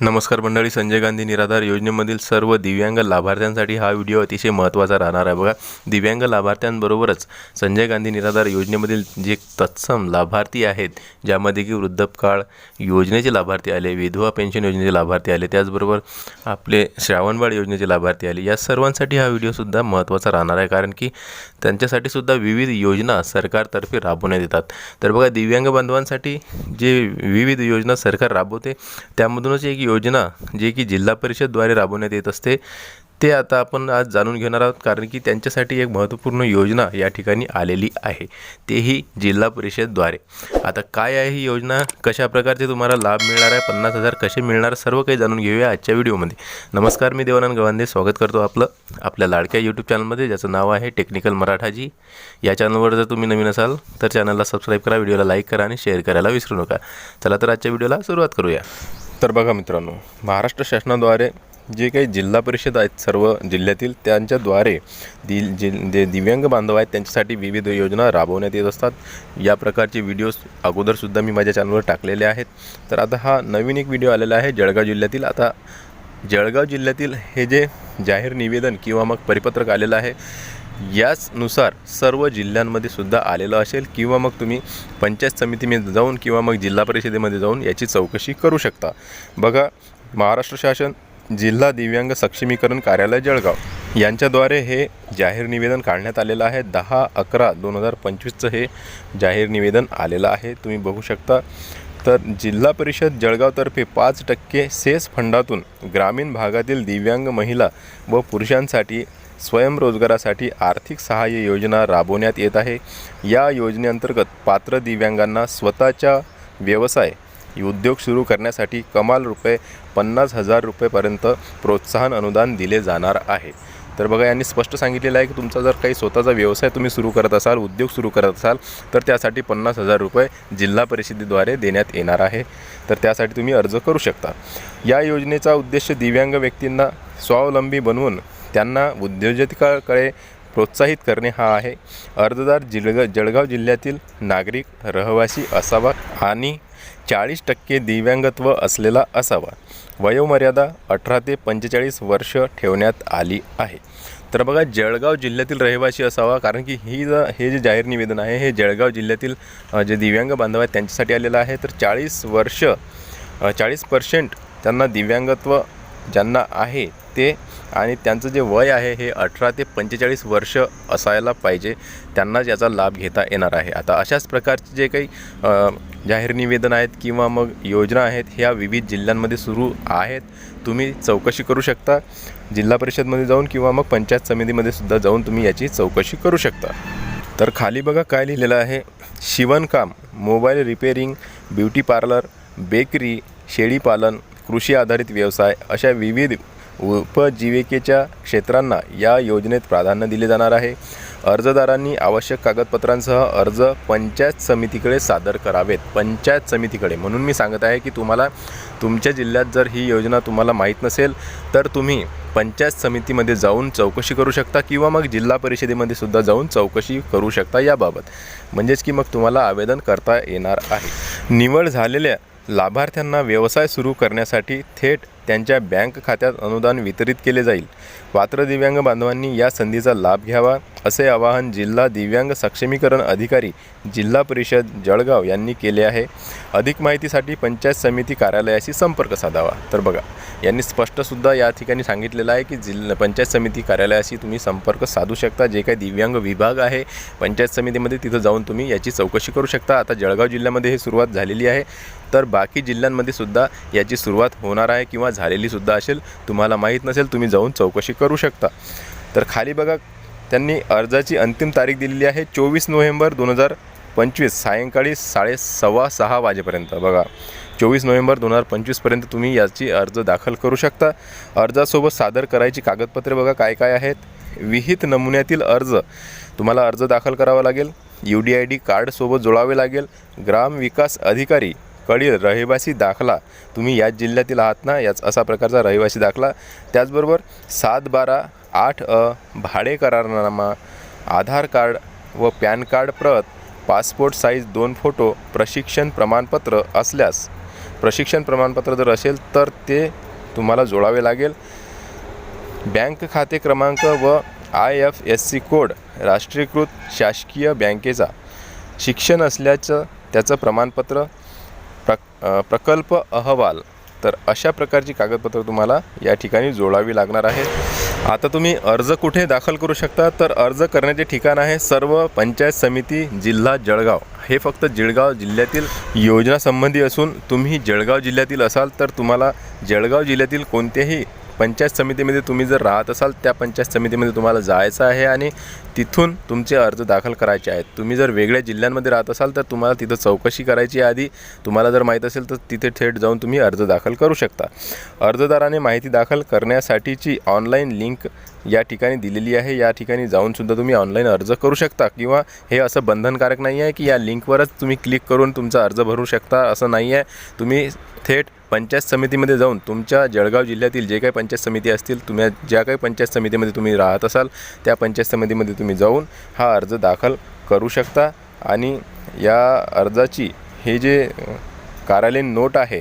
नमस्कार मंडळी संजय गांधी निराधार योजनेमधील सर्व दिव्यांग लाभार्थ्यांसाठी हा व्हिडिओ अतिशय महत्त्वाचा राहणार आहे. बघा दिव्यांग लाभार्थ्यांबरोबरच संजय गांधी निराधार योजनेमधील जे तत्सम लाभार्थी आहेत ज्यामध्ये की वृद्धपकाळ योजनेचे लाभार्थी आले विधवा पेन्शन योजनेचे लाभार्थी आले त्याचबरोबर आपले श्रावणबाळ योजनेचे लाभार्थी आले या सर्वांसाठी हा व्हिडिओसुद्धा महत्त्वाचा राहणार आहे. कारण की त्यांच्यासाठी सुद्धा विविध योजना सरकारतर्फे राबवण्यात येतात. तर बघा दिव्यांग बांधवांसाठी जे विविध योजना सरकार राबवते त्यामधूनच एक योजना जे की जिल्हा परिषदद्वारे राबवण्यात येत असते ते आता आपण आज जाणून घेणार आहोत कारण की त्यांच्यासाठी एक महत्त्वपूर्ण योजना या ठिकाणी आलेली आहे. तेही जिल्हा परिषदद्वारे. आता काय आहे ही योजना? कशा प्रकारचे तुम्हाला लाभ मिळणार आहे? पन्नास हजार कसे मिळणार? सर्व काही जाणून घेऊया आजच्या व्हिडिओमध्ये. नमस्कार मी देवानंद गवांदे स्वागत करतो आपलं आपल्या लाडक्या यूट्यूब चॅनलमध्ये ज्याचं नाव आहे टेक्निकल मराठाजी. या चॅनलवर जर तुम्ही नवीन असाल तर चॅनलला सबस्क्राईब करा व्हिडिओला लाईक करा आणि शेअर करायला विसरू नका. चला तर आजच्या व्हिडिओला सुरुवात करूया. तर बघा मित्रांनो महाराष्ट्र शासनाद्वारे जे काही जिल्हा परिषद आहेत सर्व जिल्ह्यातील त्यांच्याद्वारे दि जि जे दिव्यांग बांधव आहेत त्यांच्यासाठी विविध योजना राबवण्यात येत असतात. या प्रकारचे व्हिडिओज अगोदरसुद्धा मी माझ्या चॅनलवर टाकलेले आहेत. तर आता हा नवीन एक व्हिडिओ आलेला आहे जळगाव जिल्ह्यातील. आता जळगाव जिल्ह्यातील हे जे जाहीर निवेदन किंवा मग परिपत्रक आलेलं आहे याचनुसार सर्व जिल्ह्यांमध्ये सुद्धा आलेलं असेल किंवा मग तुम्ही पंचायत समितीमध्ये जाऊन किंवा मग जिल्हा परिषदेमध्ये जाऊन याची चौकशी करू शकता. बघा महाराष्ट्र शासन जिल्हा दिव्यांग सक्षमीकरण कार्यालय जळगाव. यांच्याद्वारे हे जाहीर निवेदन काढण्यात आलेलं आहे. दहा अकरा दोन हजार पंचवीसचं हे जाहीर निवेदन आलेलं आहे. तुम्ही बघू शकता. तर जिल्हा परिषद जळगावतर्फे पाच टक्के सेस फंडातून ग्रामीण भागातील दिव्यांग महिला व पुरुषांसाठी स्वयंरोजगारासाठी आर्थिक सहाय्य योजना राबवण्यात येत आहे. या योजनेअंतर्गत पात्र दिव्यांगांना स्वतःच्या व्यवसाय उद्योग सुरू करण्यासाठी कमाल रुपये पन्नास हजार रुपयेपर्यंत प्रोत्साहन अनुदान दिले जाणार आहे. तर बघा यांनी स्पष्ट सांगितलेलं आहे की तुमचा जर काही स्वतःचा व्यवसाय तुम्ही सुरू करत असाल उद्योग सुरू करत असाल तर त्यासाठी पन्नास हजार रुपये जिल्हा परिषदेद्वारे देण्यात येणार आहे. तर त्यासाठी तुम्ही अर्ज करू शकता. या योजनेचा उद्देश दिव्यांग व्यक्तींना स्वावलंबी बनवून त्यांना उद्योजकाकडे प्रोत्साहित करणे हा आहे. अर्जदार जिलग जळगाव जिल्ह्यातील नागरिक रहिवासी असावा आणि चाळीस टक्के दिव्यांगत्व असलेला असावा. वयोमर्यादा अठरा ते पंचेचाळीस वर्ष ठेवण्यात आली आहे. तर बघा जळगाव जिल्ह्यातील रहिवासी असावा कारण की ही ज हे जे जाहीर निवेदन आहे हे जळगाव जिल्ह्यातील जे दिव्यांग बांधव आहेत त्यांच्यासाठी आलेलं आहे. तर चाळीस वर्ष चाळीस पर्सेंट त्यांना दिव्यांगत्व ज्यांना आहे ते आणि त्यांचं जे वय आहे हे अठरा ते पंचेचाळीस वर्ष असायला पाहिजे. त्यांनाच याचा लाभ घेता येणार आहे. आता अशाच प्रकारचे जे काही जाहीर निवेदन आहेत किंवा मग योजना आहेत ह्या विविध जिल्ह्यांमध्ये सुरू आहेत. तुम्ही चौकशी करू शकता. जिल्हा परिषदमध्ये जाऊन किंवा मग पंचायत समितीमध्ये सुद्धा जाऊन तुम्ही याची चौकशी करू शकता. तर खाली बघा काय लिहिलेलं आहे. शिवणकाम mobile repairing beauty parlour bakery शेळीपालन कृषी आधारित व्यवसाय अशा विविध उपजीविकेच्या क्षेत्रांना या योजनेत प्राधान्य दिले जाणार आहे. अर्जदारांनी आवश्यक कागदपत्रांसह अर्ज पंचायत समितीकडे सादर करावेत. पंचायत समितीकडे. म्हणून मी सांगत आहे की तुम्हाला तुमच्या जिल्ह्यात जर ही योजना तुम्हाला माहीत नसेल तर तुम्ही पंचायत समितीमध्ये जाऊन चौकशी करू शकता किंवा मग जिल्हा परिषदेमध्ये सुद्धा जाऊन चौकशी करू शकता याबाबत. म्हणजेच की मग तुम्हाला आवेदन करता येणार आहे. निवड झालेल्या लाभार्थ्यांना व्यवसाय सुरू करण्यासाठी थेट त्यांच्या बँक खात्यात अनुदान वितरित केले जाईल. पात्र दिव्यांग बांधवांनी या संधीचा लाभ घ्यावा असे आवाहन जिल्हा दिव्यांग सक्षमीकरण अधिकारी जिल्हा परिषद जळगाव यांनी केले आहे. अधिक माहितीसाठी पंचायत समिती कार्यालयाशी संपर्क साधावा. तर बघा यांनी स्पष्टसुद्धा या ठिकाणी सांगितलेलं आहे की जिल्हा पंचायत समिती कार्यालयाशी तुम्ही संपर्क साधू शकता. जे काही दिव्यांग विभाग आहे पंचायत समितीमध्ये तिथं जाऊन तुम्ही याची चौकशी करू शकता. आता जळगाव जिल्ह्यामध्ये ही सुरुवात झालेली आहे. तर बाकी जिल्ह्यांमध्ये सुद्धा याची सुरुवात होणार आहे किंवा झालेली सुद्धा असेल. तुम्हाला माहीत नसेल तुम्ही जाऊन चौकशी करू शकता. तर खाली बघा त्यांनी अर्जाची अंतिम तारीख दिलेली आहे चोवीस नोव्हेंबर दोन हजार पंचवीस सायंकाळी साडे सव्वा सहा वाजेपर्यंत. बघा चोवीस नोव्हेंबर दोन हजार पंचवीसपर्यंत तुम्ही याची अर्ज दाखल करू शकता. अर्जासोबत सादर करायची कागदपत्रे बघा काय काय आहेत. विहित नमुन्यातील अर्ज. तुम्हाला अर्ज दाखल करावा लागेल. यू डी आय डी कार्डसोबत जोडावे लागेल. ग्राम विकास अधिकारी कडील रहिवासी दाखला. तुम्ही याच जिल्ह्यातील आहात ना? याच असा प्रकारचा रहिवासी दाखला. त्याचबरोबर सात बारा आठ अ भाडे करारनामा आधार कार्ड व पॅन कार्ड प्रत पासपोर्ट साईज दोन फोटो प्रशिक्षण प्रमाणपत्र असल्यास. प्रशिक्षण प्रमाणपत्र जर असेल तर ते तुम्हाला जोडावे लागेल. बँक खाते क्रमांक व I F S C code राष्ट्रीयकृत शासकीय बँकेचा. शिक्षण असल्याचं त्याचं प्रमाणपत्र प्रकल्प अहवाल. तर अशा प्रकारची कागदपत्र तुम्हाला या ठिकाणी जोडावी लागणार आहे आता तुम्ही अर्ज कुठे दाखल करू शकता? तर अर्ज करण्याचे ठिकाण आहे सर्व पंचायत समिती जिल्हा जळगाव. हे फक्त जळगाव जिल्ह्यातील योजनासंबंधी असून तुम्ही जळगाव जिल्ह्यातील असाल तर तुम्हाला जळगाव जिल्ह्यातील कोणत्याही पंचायत समितीमध्ये तुम्ही जर राहत असाल त्या पंचायत समितीमध्ये तुम्हाला जायचं आहे आणि तिथून तुमचे अर्ज दाखल करायचे आहेत. तुम्ही जर वेगळ्या जिल्ह्यांमध्ये राहत असाल तर तुम्हाला तिथं चौकशी करायची आधी. तुम्हाला जर माहीत असेल तर तिथे थेट जाऊन तुम्ही अर्ज दाखल करू शकता. अर्जदाराने माहिती दाखल करण्यासाठीची ऑनलाईन लिंक या ठिकाणी दिलेली आहे. या ठिकाणी जाऊनसुद्धा तुम्ही ऑनलाईन अर्ज करू शकता किंवा हे असं बंधनकारक नाही आहे की या लिंकवरच तुम्ही क्लिक करून तुमचा अर्ज भरू शकता असं नाही आहे. तुम्ही थेट पंचायत समितीमध्ये जाऊन तुमच्या जळगाव जिल्ह्यातील जे काही पंचायत समिती असतील तुम्ही ज्या काही पंचायत समितीमध्ये तुम्ही राहत असाल त्या पंचायत समितीमध्ये तुम्ही जाऊन हा अर्ज दाखल करू शकता. आणि या अर्जाची हे जे कार्यालयीन नोट आहे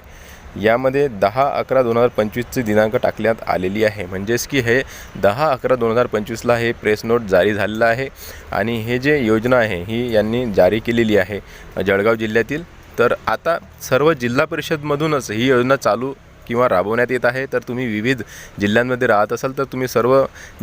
यामध्ये दहा अकरा दोन हजार पंचवीसचे दिनांक टाकण्यात आलेली आहे. म्हणजेच की हे दहा अकरा दोन हजार पंचवीसला हे प्रेस नोट जारी झालेलं आहे आणि हे जे योजना आहे ही यांनी जारी केलेली आहे जळगाव जिल्ह्यातील. तर आता सर्व जिल्हा परिषदमधूनच ही योजना चालू किंवा राबवण्यात येत आहे तर तुम्ही विविध जिल्ह्यांमध्ये राहत असाल तर तुम्ही सर्व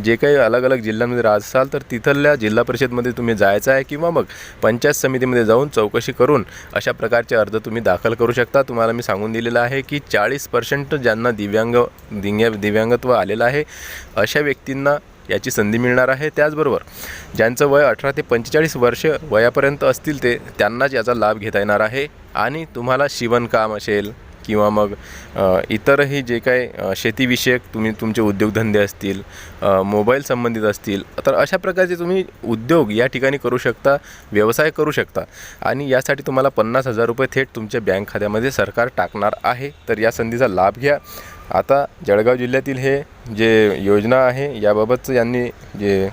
जे काही अलग अलग जिल्ह्यांमध्ये राहत असाल तर तिथल्या जिल्हा परिषदमध्ये तुम्ही जायचं आहे किंवा मग पंचायत समितीमध्ये जाऊन चौकशी करून अशा प्रकारचे अर्ज तुम्ही दाखल करू शकता. तुम्हाला मी सांगून दिलेलं आहे की चाळीस पर्सेंट ज्यांना दिव्यांग दिव्या दिव्यांगत्व आलेलं आहे अशा व्यक्तींना याची संधी मिळणार आहे. त्याचबरोबर ज्यांचं वय अठरा ते पंचेचाळीस वर्ष वयापर्यंत असतील ते त्यांनाच याचा लाभ घेता येणार आहे. आणि तुम्हाला शिवणकाम असेल किंवा मग इतरही जे काही शेतीविषयक तुम्ही तुमचे उद्योगधंदे असतील मोबाईल संबंधित असतील तर अशा प्रकारचे तुम्ही उद्योग या ठिकाणी करू शकता व्यवसाय करू शकता. आणि यासाठी तुम्हाला पन्नास हजार रुपये थेट तुमच्या बँक खात्यामध्ये सरकार टाकणार आहे. तर या संधीचा लाभ घ्या. आता जळगाव जिल्ह्यातील हे जे योजना आहे याबाबतचं यांनी जे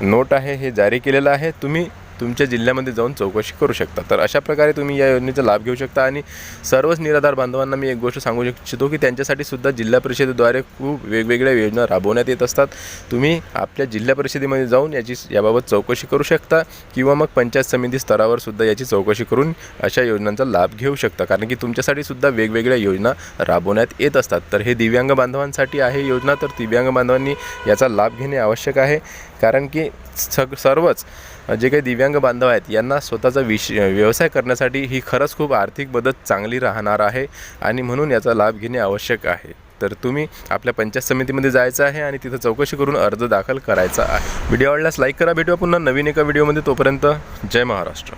नोट आहे हे जारी केलेलं आहे. तुम्ही तुमच्या जिल्ह्यामध्ये जाऊन चौकशी करू शकता. तर अशा प्रकारे तुम्ही या योजनेचा लाभ घेऊ शकता आणि सर्वच निराधार बांधवांना मी एक गोष्ट सांगू इच्छितो की त्यांच्यासाठी सुद्धा जिल्हा परिषदेद्वारे खूप वेगवेगळ्या योजना राबवण्यात येत असतात. तुम्ही आपल्या जिल्हा परिषदेमध्ये जाऊन याची याबाबत चौकशी करू शकता किंवा मग पंचायत समिती स्तरावर सुद्धा याची चौकशी करून अशा योजनांचा लाभ घेऊ शकता. कारण की तुमच्यासाठी सुद्धा वेगवेगळ्या योजना राबवण्यात येत असतात. तर हे दिव्यांग बांधवांसाठी आहे योजना. तर दिव्यांग बांधवांनी याचा लाभ घेणे आवश्यक आहे. कारण की सग सर्वच जे काही दिव्यांग बांधव आहेत यांना स्वतःचा विश व्यवसाय करण्यासाठी ही खरंच खूप आर्थिक मदत चांगली राहणार आहे आणि म्हणून याचा लाभ घेणे आवश्यक आहे. तर तुम्ही आपल्या पंचायत समितीमध्ये जायचं आहे आणि तिथं चौकशी करून अर्ज दाखल करायचा आहे. व्हिडिओ आवडल्यास लाईक करा. भेटूया पुन्हा नवीन एका व्हिडिओमध्ये. तोपर्यंत जय महाराष्ट्र.